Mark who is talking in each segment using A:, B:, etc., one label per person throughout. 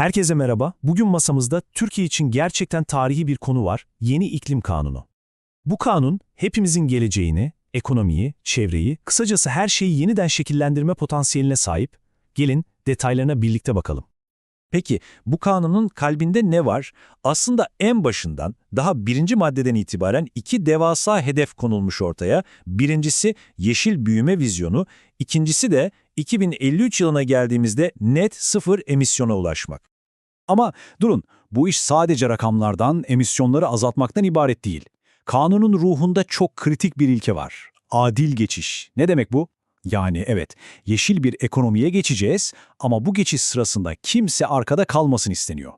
A: Herkese merhaba. Bugün masamızda Türkiye için gerçekten tarihi bir konu var. Yeni iklim kanunu. Bu kanun hepimizin geleceğini, ekonomiyi, çevreyi, kısacası her şeyi yeniden şekillendirme potansiyeline sahip. Gelin detaylarına birlikte bakalım.
B: Peki bu kanunun kalbinde ne var? Aslında en başından daha birinci maddeden itibaren iki devasa hedef konulmuş ortaya. Birincisi yeşil büyüme vizyonu, ikincisi de 2053 yılına geldiğimizde net sıfır emisyona ulaşmak. Ama durun, bu iş sadece rakamlardan, emisyonları azaltmaktan ibaret değil. Kanunun ruhunda çok kritik bir ilke var. Adil geçiş. Ne demek bu? Yani evet, yeşil bir ekonomiye geçeceğiz ama bu geçiş sırasında kimse arkada kalmasın isteniyor.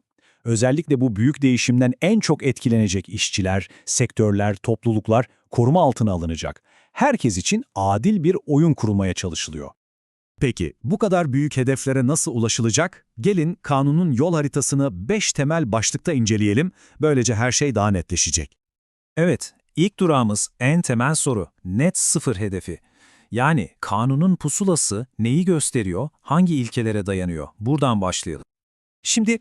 B: Özellikle bu büyük değişimden en çok etkilenecek işçiler, sektörler, topluluklar koruma altına alınacak. Herkes için adil bir oyun kurulmaya çalışılıyor. Peki bu kadar büyük hedeflere nasıl ulaşılacak? Gelin kanunun yol haritasını 5 temel başlıkta inceleyelim. Böylece her şey daha netleşecek. Evet, ilk durağımız en temel soru. Net sıfır hedefi. Yani kanunun pusulası neyi gösteriyor, hangi ilkelere dayanıyor? Buradan başlayalım. Şimdi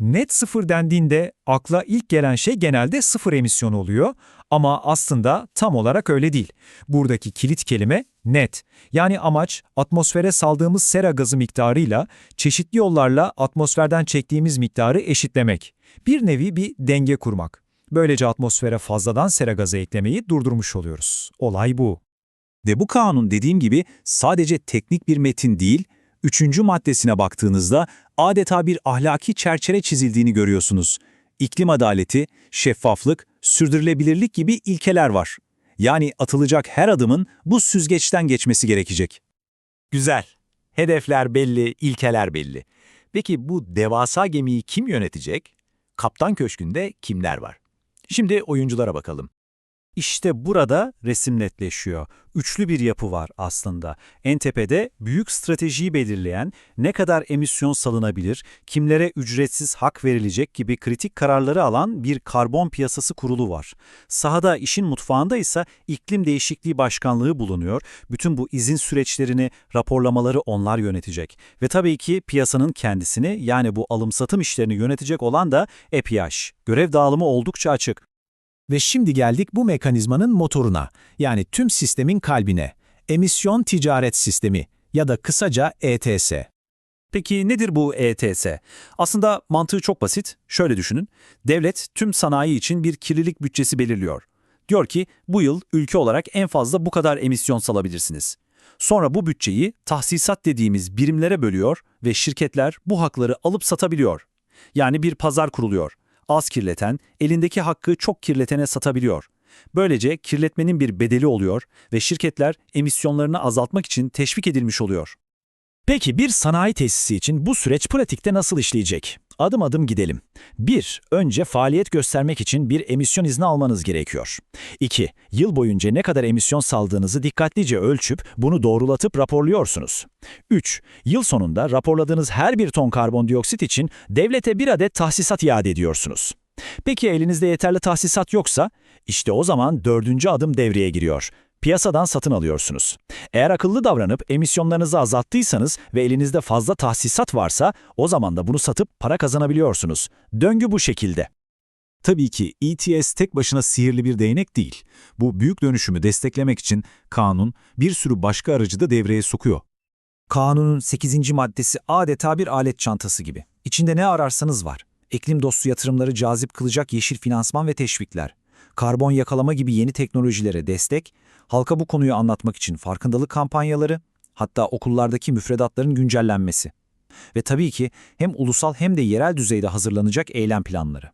B: net sıfır dendiğinde akla ilk gelen şey genelde sıfır emisyon oluyor ama aslında tam olarak öyle değil. Buradaki kilit kelime net. Yani amaç atmosfere saldığımız sera gazı miktarıyla çeşitli yollarla atmosferden çektiğimiz miktarı eşitlemek. Bir nevi bir denge kurmak. Böylece atmosfere fazladan sera gazı eklemeyi durdurmuş oluyoruz. Olay bu. Ve bu kanun dediğim gibi sadece teknik bir metin değil, üçüncü maddesine baktığınızda adeta bir ahlaki çerçeve çizildiğini görüyorsunuz. İklim adaleti, şeffaflık, sürdürülebilirlik gibi ilkeler var. Yani atılacak her adımın bu süzgeçten geçmesi gerekecek. Güzel. Hedefler belli, ilkeler belli. Peki bu devasa gemiyi kim yönetecek? Kaptan Köşkü'nde kimler var? Şimdi oyunculara bakalım. İşte burada resim netleşiyor. Üçlü bir yapı var aslında. En tepede büyük stratejiyi belirleyen, ne kadar emisyon salınabilir, kimlere ücretsiz hak verilecek gibi kritik kararları alan bir karbon piyasası kurulu var. Sahada işin mutfağında ise iklim değişikliği başkanlığı bulunuyor. Bütün bu izin süreçlerini, raporlamaları onlar yönetecek. Ve tabii ki piyasanın kendisini yani bu alım-satım işlerini yönetecek olan da EPH. Görev dağılımı oldukça açık.
A: Ve şimdi geldik bu mekanizmanın motoruna, yani tüm sistemin kalbine, emisyon ticaret sistemi ya da kısaca ETS.
B: Peki nedir bu ETS? Aslında mantığı çok basit. Şöyle düşünün. Devlet tüm sanayi için bir kirlilik bütçesi belirliyor. Diyor ki bu yıl ülke olarak en fazla bu kadar emisyon salabilirsiniz. Sonra bu bütçeyi tahsisat dediğimiz birimlere bölüyor ve şirketler bu hakları alıp satabiliyor. Yani bir pazar kuruluyor az kirleten, elindeki hakkı çok kirletene satabiliyor. Böylece kirletmenin bir bedeli oluyor ve şirketler emisyonlarını azaltmak için teşvik edilmiş oluyor.
A: Peki bir sanayi tesisi için bu süreç pratikte nasıl işleyecek? Adım adım gidelim. 1. Önce faaliyet göstermek için bir emisyon izni almanız gerekiyor. 2. Yıl boyunca ne kadar emisyon saldığınızı dikkatlice ölçüp bunu doğrulatıp raporluyorsunuz. 3. Yıl sonunda raporladığınız her bir ton karbondioksit için devlete bir adet tahsisat iade ediyorsunuz. Peki elinizde yeterli tahsisat yoksa? İşte o zaman dördüncü adım devreye giriyor piyasadan satın alıyorsunuz. Eğer akıllı davranıp emisyonlarınızı azalttıysanız ve elinizde fazla tahsisat varsa o zaman da bunu satıp para kazanabiliyorsunuz. Döngü bu şekilde.
B: Tabii ki ETS tek başına sihirli bir değnek değil. Bu büyük dönüşümü desteklemek için kanun bir sürü başka aracı da devreye sokuyor.
A: Kanunun 8. maddesi adeta bir alet çantası gibi. İçinde ne ararsanız var. Iklim dostu yatırımları cazip kılacak yeşil finansman ve teşvikler, karbon yakalama gibi yeni teknolojilere destek, halka bu konuyu anlatmak için farkındalık kampanyaları, hatta okullardaki müfredatların güncellenmesi. Ve tabii ki hem ulusal hem de yerel düzeyde hazırlanacak eylem planları.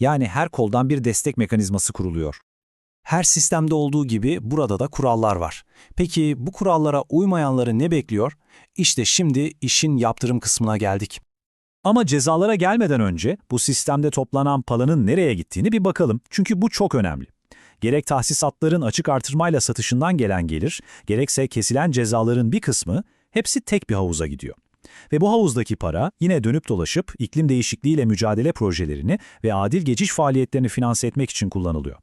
A: Yani her koldan bir destek mekanizması kuruluyor. Her sistemde olduğu gibi burada da kurallar var. Peki bu kurallara uymayanları ne bekliyor? İşte şimdi işin yaptırım kısmına geldik.
B: Ama cezalara gelmeden önce bu sistemde toplanan paranın nereye gittiğini bir bakalım. Çünkü bu çok önemli. Gerek tahsisatların açık artırmayla satışından gelen gelir, gerekse kesilen cezaların bir kısmı hepsi tek bir havuza gidiyor. Ve bu havuzdaki para yine dönüp dolaşıp iklim değişikliğiyle mücadele projelerini ve adil geçiş faaliyetlerini finanse etmek için kullanılıyor.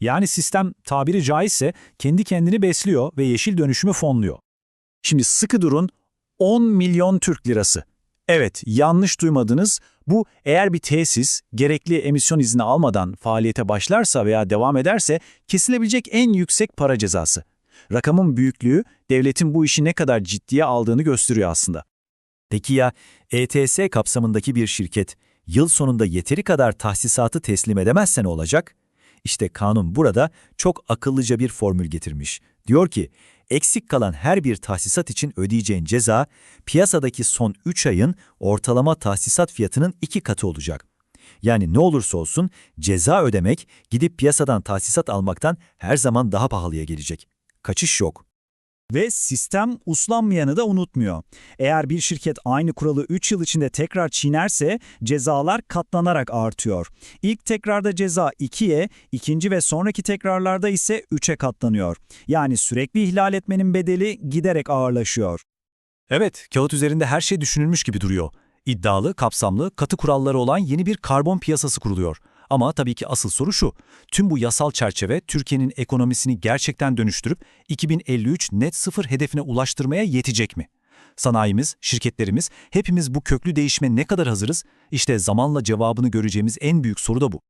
B: Yani sistem tabiri caizse kendi kendini besliyor ve yeşil dönüşümü fonluyor. Şimdi sıkı durun 10 milyon Türk lirası.
A: Evet, yanlış duymadınız. Bu eğer bir tesis gerekli emisyon izni almadan faaliyete başlarsa veya devam ederse kesilebilecek en yüksek para cezası. Rakamın büyüklüğü devletin bu işi ne kadar ciddiye aldığını gösteriyor aslında.
B: Peki ya ETS kapsamındaki bir şirket yıl sonunda yeteri kadar tahsisatı teslim edemezse ne olacak? İşte kanun burada çok akıllıca bir formül getirmiş. Diyor ki, eksik kalan her bir tahsisat için ödeyeceğin ceza, piyasadaki son 3 ayın ortalama tahsisat fiyatının 2 katı olacak. Yani ne olursa olsun ceza ödemek gidip piyasadan tahsisat almaktan her zaman daha pahalıya gelecek. Kaçış yok.
A: Ve sistem uslanmayanı da unutmuyor. Eğer bir şirket aynı kuralı 3 yıl içinde tekrar çiğnerse cezalar katlanarak artıyor. İlk tekrarda ceza 2'ye, ikinci ve sonraki tekrarlarda ise 3'e katlanıyor. Yani sürekli ihlal etmenin bedeli giderek ağırlaşıyor.
B: Evet, kağıt üzerinde her şey düşünülmüş gibi duruyor. İddialı, kapsamlı, katı kuralları olan yeni bir karbon piyasası kuruluyor. Ama tabii ki asıl soru şu, tüm bu yasal çerçeve Türkiye'nin ekonomisini gerçekten dönüştürüp 2053 net sıfır hedefine ulaştırmaya yetecek mi? Sanayimiz, şirketlerimiz, hepimiz bu köklü değişime ne kadar hazırız? İşte zamanla cevabını göreceğimiz en büyük soru da bu.